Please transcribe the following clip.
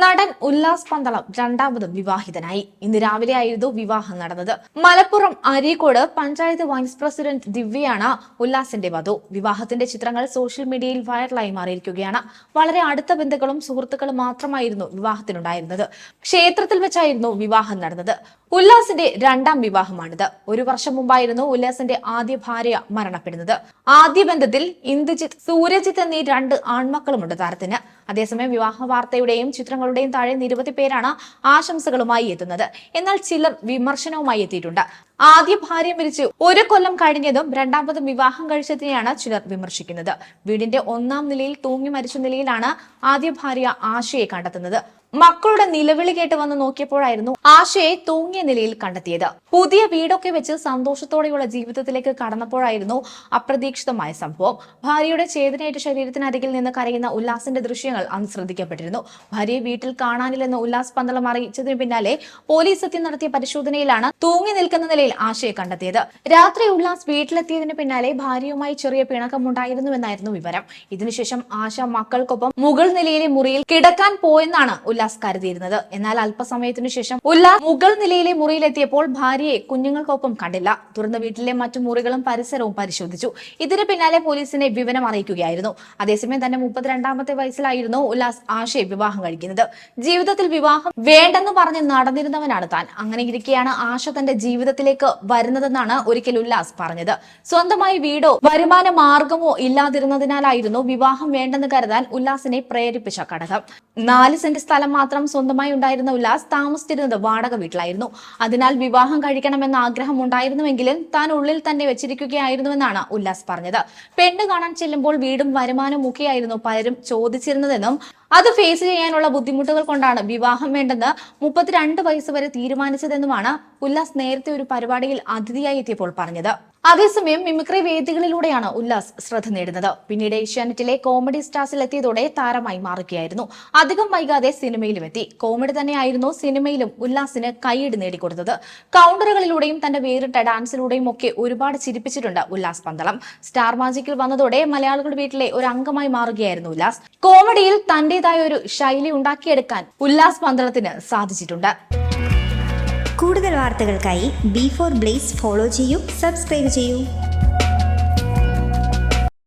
നടൻ ഉല്ലാസ് പന്തളം രണ്ടാമതും വിവാഹിതനായി. ഇന്ന് രാവിലെ ആയിരുന്നു വിവാഹം നടന്നത്. Malappuram Areekode panchayat vice president ദിവ്യയാണ് ഉല്ലാസിന്റെ വധു. വിവാഹത്തിന്റെ ചിത്രങ്ങൾ സോഷ്യൽ മീഡിയയിൽ വൈറലായി മാറിയിരിക്കുകയാണ്. വളരെ അടുത്ത ബന്ധുക്കളും സുഹൃത്തുക്കളും മാത്രമായിരുന്നു വിവാഹത്തിനുണ്ടായിരുന്നത്. ക്ഷേത്രത്തിൽ വെച്ചായിരുന്നു വിവാഹം നടന്നത്. ഉല്ലാസിന്റെ രണ്ടാം വിവാഹമാണിത്. ഒരു വർഷം മുമ്പായിരുന്നു ഉല്ലാസിന്റെ ആദ്യ ഭാര്യ മരണപ്പെടുന്നത്. ആദ്യ ബന്ധത്തിൽ ഇന്ദുജിത്ത് സൂര്യജിത്ത് എന്നീ രണ്ട് ആൺമക്കളുമുണ്ട് താരത്തിന്. അതേസമയം വിവാഹ വാർത്തയുടെയും ചിത്രങ്ങളുടെയും താഴെ നിരവധി പേരാണ് ആശംസകളുമായി എത്തുന്നത്. എന്നാൽ ചിലർ വിമർശനവുമായി എത്തിയിട്ടുണ്ട്. ആദ്യ ഭാര്യ മരിച്ച് ഒരു കൊല്ലം കഴിഞ്ഞതും രണ്ടാമതും വിവാഹം കഴിച്ചതിനെയാണ് ചിലർ വിമർശിക്കുന്നത്. വീടിന്റെ ഒന്നാം നിലയിൽ തൂങ്ങി മരിച്ച നിലയിലാണ് ആദ്യ ഭാര്യ ആശയെ കണ്ടെത്തുന്നത്. മക്കളുടെ നിലവിളി കേട്ട് വന്ന് നോക്കിയപ്പോഴായിരുന്നു ആശയെ തൂങ്ങിയ നിലയിൽ കണ്ടെത്തിയത്. പുതിയ വീടൊക്കെ വെച്ച് സന്തോഷത്തോടെയുള്ള ജീവിതത്തിലേക്ക് കടന്നപ്പോഴായിരുന്നു അപ്രതീക്ഷിതമായ സംഭവം. ഭാര്യയുടെ ചേതനയേറ്റ ശരീരത്തിനരികിൽ നിന്ന് കരയുന്ന ഉല്ലാസിന്റെ ദൃശ്യങ്ങൾ അന്ന് ശ്രദ്ധിക്കപ്പെട്ടിരുന്നു. ഭാര്യയെ വീട്ടിൽ കാണാനില്ലെന്ന് ഉല്ലാസ് പന്തളം അറിയിച്ചതിന് പിന്നാലെ പോലീസ് എത്തി നടത്തിയ പരിശോധനയിലാണ് തൂങ്ങി നിൽക്കുന്ന നിലയിൽ ആശയെ കണ്ടെത്തിയത്. രാത്രി ഉല്ലാസ് വീട്ടിലെത്തിയതിനു പിന്നാലെ ഭാര്യയുമായി ചെറിയ പിണക്കമുണ്ടായിരുന്നുവെന്നായിരുന്നു വിവരം. ഇതിനുശേഷം ആശ മക്കൾക്കൊപ്പം മുകൾ നിലയിലെ മുറിയിൽ കിടക്കാൻ പോയെന്നാണ് ഉല്ലാസ് കരുതിയിരുന്നത്. എന്നാൽ അല്പസമയത്തിനു ശേഷം ഉല്ലാസ് മുകൾ നിലയിലെ മുറിയിലെത്തിയപ്പോൾ ഭാര്യയെ കുഞ്ഞുങ്ങൾക്കൊപ്പം കണ്ടില്ല. തുറന്ന വീട്ടിലെ മറ്റു മുറികളും പരിസരവും പരിശോധിച്ചു. ഇതിന് പിന്നാലെ പോലീസിനെ വിവരം അറിയിക്കുകയായിരുന്നു. അതേസമയം തന്നെ മുപ്പത്തിരണ്ടാമത്തെ വയസ്സിലായിരുന്നു ഉല്ലാസ് ആശയെ വിവാഹം കഴിക്കുന്നത്. ജീവിതത്തിൽ വിവാഹം വേണ്ടെന്ന് പറഞ്ഞ് നടന്നിരുന്നവനാണ് താൻ. അങ്ങനെ ഇരിക്കെയാണ് ആശ തന്റെ ജീവിതത്തിലേക്ക് വരുന്നതെന്നാണ് ഒരിക്കൽ ഉല്ലാസ് പറഞ്ഞത്. സ്വന്തമായി വീടോ വരുമാന മാർഗമോ ഇല്ലാതിരുന്നതിനാലായിരുന്നു വിവാഹം വേണ്ടെന്ന് കരുതാൻ ഉല്ലാസിനെ പ്രേരിപ്പിച്ച ഘടകം. നാല് സെന്റ് സ്ഥലം മാത്രം സ്വന്തമായി ഉണ്ടായിരുന്ന ഉല്ലാസ് താമസിച്ചിരുന്നത് വാടക വീട്ടിലായിരുന്നു. അതിനാൽ വിവാഹം കഴിക്കണമെന്ന ആഗ്രഹം ഉണ്ടായിരുന്നുവെങ്കിലും താൻ ഉള്ളിൽ തന്നെ വെച്ചിരിക്കുകയായിരുന്നുവെന്നാണ് ഉല്ലാസ് പറഞ്ഞത്. പെണ്ണ് കാണാൻ ചെല്ലുമ്പോൾ വീടും വരുമാനവും ഒക്കെയായിരുന്നു പലരും ചോദിച്ചിരുന്നതെന്നും അത് ഫേസ് ചെയ്യാനുള്ള ബുദ്ധിമുട്ടുകൾ കൊണ്ടാണ് വിവാഹം വേണ്ടെന്ന് മുപ്പത്തിരണ്ട് വയസ്സ് വരെ തീരുമാനിച്ചതെന്നുമാണ് ഉല്ലാസ് നേരത്തെ ഒരു പരിപാടിയിൽ അതിഥിയായി എത്തിയപ്പോൾ പറഞ്ഞത്. അതേസമയം മിമിക്രി വേദികളിലൂടെയാണ് ഉല്ലാസ് ശ്രദ്ധ നേടുന്നത്. പിന്നീട് ഏഷ്യാനെറ്റിലെ കോമഡി സ്റ്റാർസിൽ എത്തിയതോടെ താരമായി മാറുകയായിരുന്നു. അധികം വൈകാതെ സിനിമയിലും എത്തി. കോമഡി തന്നെയായിരുന്നു സിനിമയിലും ഉല്ലാസിന് കൈയിട് നേടിക്കൊടുത്തത്. കൗണ്ടറുകളിലൂടെയും തന്റെ വേറിട്ട ഡാൻസിലൂടെയും ഒക്കെ ഒരുപാട് ചിരിപ്പിച്ചിട്ടുണ്ട് ഉല്ലാസ് പന്തളം. സ്റ്റാർ മാജിക്കിൽ വന്നതോടെ മലയാളികളുടെ വീട്ടിലെ ഒരു അംഗമായി മാറുകയായിരുന്നു ഉല്ലാസ്. കോമഡിയിൽ തന്റേതായ ഒരു ശൈലി ഉണ്ടാക്കിയെടുക്കാൻ ഉല്ലാസ് മന്ത്രത്തിന് സാധിച്ചിട്ടുണ്ട്. കൂടുതൽ വാർത്തകൾക്കായി ബി ഫോർ ബ്ലേസ് ഫോളോ ചെയ്യൂ സബ്സ്ക്രൈബ് ചെയ്യൂ.